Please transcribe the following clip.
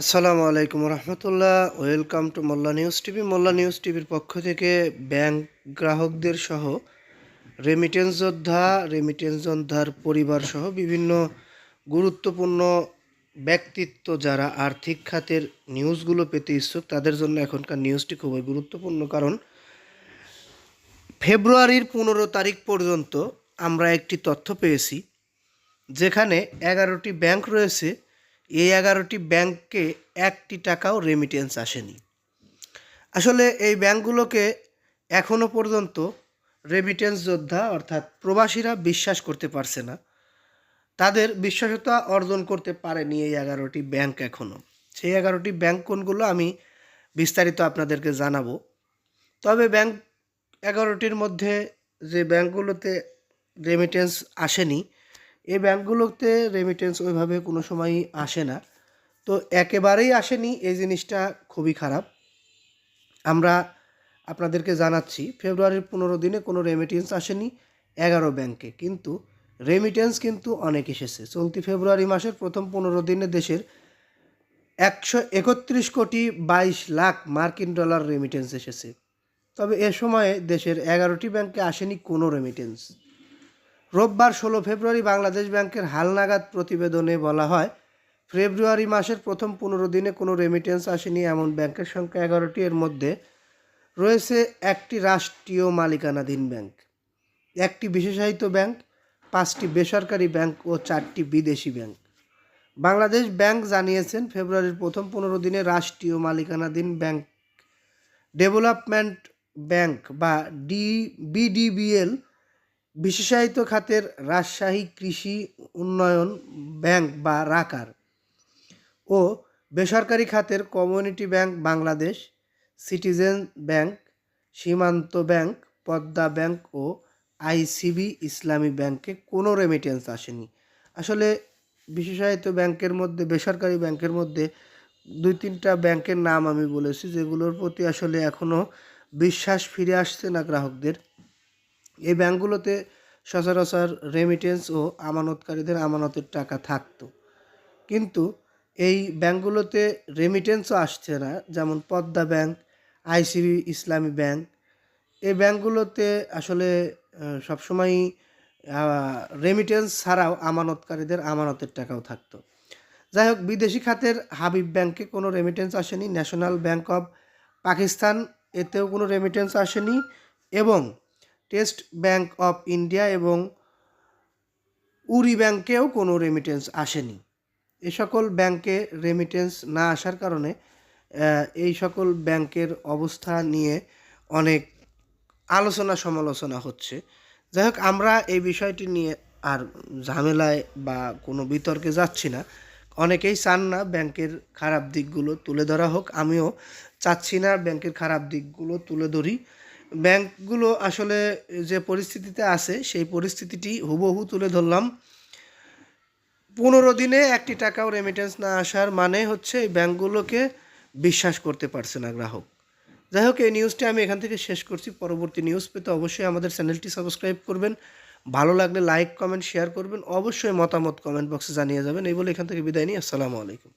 আসসালামু আলাইকুম রহমতুল্লাহ। Welcome to Molla news TV. Molla news টিভির পক্ষ থেকে ব্যাংক গ্রাহকদের সহ রেমিটেন্স যোদ্ধা রেমিটেন্স যোদ্ধার পরিবার সহ বিভিন্ন গুরুত্বপূর্ণ ব্যক্তিত্ব যারা আর্থিক খাতের নিউজগুলো পেতে ইচ্ছুক, তাদের জন্য এখনকার নিউজটি খুবই গুরুত্বপূর্ণ কারণ ফেব্রুয়ারির পনেরো তারিখ পর্যন্ত আমরা একটি তথ্য পেয়েছি, যেখানে এগারোটি ব্যাংক রয়েছে। এই এগারোটি ব্যাংকে একটি টাকাও রেমিটেন্স আসেনি। আসলে এই ব্যাংকগুলোকে এখনও পর্যন্ত রেমিটেন্স যোদ্ধা অর্থাৎ প্রবাসীরা বিশ্বাস করতে পারছে না। তাদের বিশ্বাসতা অর্জন করতে পারেনি এই এগারোটি ব্যাংক এখনও সেই এগারোটি ব্যাংক কোনগুলো আমি বিস্তারিত আপনাদেরকে জানাব। তবে ব্যাংক এগারোটির মধ্যে যে ব্যাংকগুলোতে রেমিটেন্স আসেনি এই ব্যাংকগুলোতে রেমিটেন্স ওইভাবে কোনো সময়ই আসে না। তো একেবারেই আসেনি, এই জিনিসটা খুবই খারাপ। আমরা আপনাদেরকে জানাচ্ছি, ফেব্রুয়ারির পনেরো দিনে কোনো রেমিটেন্স আসেনি এগারো ব্যাংকে। কিন্তু রেমিটেন্স কিন্তু অনেক এসেছে। চলতি ফেব্রুয়ারি মাসের প্রথম পনেরো দিনে দেশের একশো একত্রিশ কোটি বাইশ লাখ মার্কিন ডলার রেমিটেন্স এসেছে। তবে এ সময়ে দেশের এগারোটি ব্যাংকে আসেনি কোনো রেমিটেন্স রোববার ষোলো ফেব্রুয়ারি বাংলাদেশ ব্যাংকের হালনাগাদ প্রতিবেদনে বলা হয়, ফেব্রুয়ারি মাসের প্রথম পনেরো দিনে কোনো রেমিটেন্স আসেনি এমন ব্যাংকের সংখ্যা এগারোটি। এর মধ্যে রয়েছে একটি রাষ্ট্রীয় মালিকানাধীন ব্যাংক, একটি বিশেষায়িত ব্যাংক, পাঁচটি বেসরকারি ব্যাংক ও চারটি বিদেশি ব্যাংক। বাংলাদেশ ব্যাংক জানিয়েছেন, ফেব্রুয়ারির প্রথম পনেরো দিনে রাষ্ট্রীয় মালিকানাধীন ব্যাংক ডেভেলপমেন্ট ব্যাংক বা ডি, বিডিবিএল বিশেষায়িত খাতের রাজশাহী কৃষি উন্নয়ন ব্যাংক বা রাকার ও বেসরকারি খাতের community bank Bangladesh, citizen bank, Simanto bank, Padma bank ও আইসিবি ইসলামী ব্যাংকে কোনো রেমিটেন্স আসেনি। আসলে বিশেষায়িত ব্যাংকের মধ্যে, বেসরকারি ব্যাংকের মধ্যে দুই তিনটা ব্যাংকের নাম আমি বলেছি, যেগুলোর প্রতি আসলে এখনও বিশ্বাস ফিরে আসছে না গ্রাহকদের। এই ব্যাংকগুলোতে সচরাচর রেমিটেন্স ও আমানতকারীদের আমানতের টাকা থাকতো। কিন্তু এই ব্যাংকগুলোতে রেমিটেন্সও আসছে না, যেমন Padma bank, ICB Islami bank. এই ব্যাংকগুলোতে আসলে সবসময়ই রেমিটেন্স ছাড়াও আমানতকারীদের আমানতের টাকাও থাকতো। যাই হোক, বিদেশি খাতের হাবিব ব্যাংকে কোনো রেমিটেন্স আসেনি। ন্যাশনাল ব্যাংক অফ পাকিস্তান এতেও কোনো রেমিটেন্স আসেনি এবং টেস্ট ব্যাংক অফ ইন্ডিয়া এবং উরি ব্যাংকেও কোনো রেমিটেন্স আসেনি। এ সকল ব্যাংকে রেমিটেন্স না আসার কারণে এই সকল ব্যাংকের অবস্থা নিয়ে অনেক আলোচনা সমালোচনা হচ্ছে। যাই হোক, আমরা এই বিষয়টি নিয়ে আর ঝামেলায় বা কোনো বিতর্কে যাচ্ছি না। অনেকেই চান না ব্যাংকের খারাপ দিকগুলো তুলে ধরা হোক। আমিও চাচ্ছি না ব্যাংকের খারাপ দিকগুলো তুলে ধরি। ব্যাংকগুলো আসলে যে পরিস্থিতিতে আছে, সেই পরিস্থিতিটি হুবহু তুলে ধরলাম। পনেরো দিনে একটি টাকাও রেমিটেন্স না আসার মানে হচ্ছে এই ব্যাংকগুলোকে বিশ্বাস করতে পারছে না গ্রাহক। যাই হোক, এই নিউজটি আমি এখান থেকে শেষ করছি। পরবর্তী নিউজ পেতে অবশ্যই আমাদের চ্যানেলটি সাবস্ক্রাইব করবেন। ভালো লাগলে লাইক কমেন্ট শেয়ার করবেন। অবশ্যই মতামত কমেন্ট বক্সে জানিয়ে যাবেন। এই বলে এখান থেকে বিদায় নিই। আসসালামু আলাইকুম।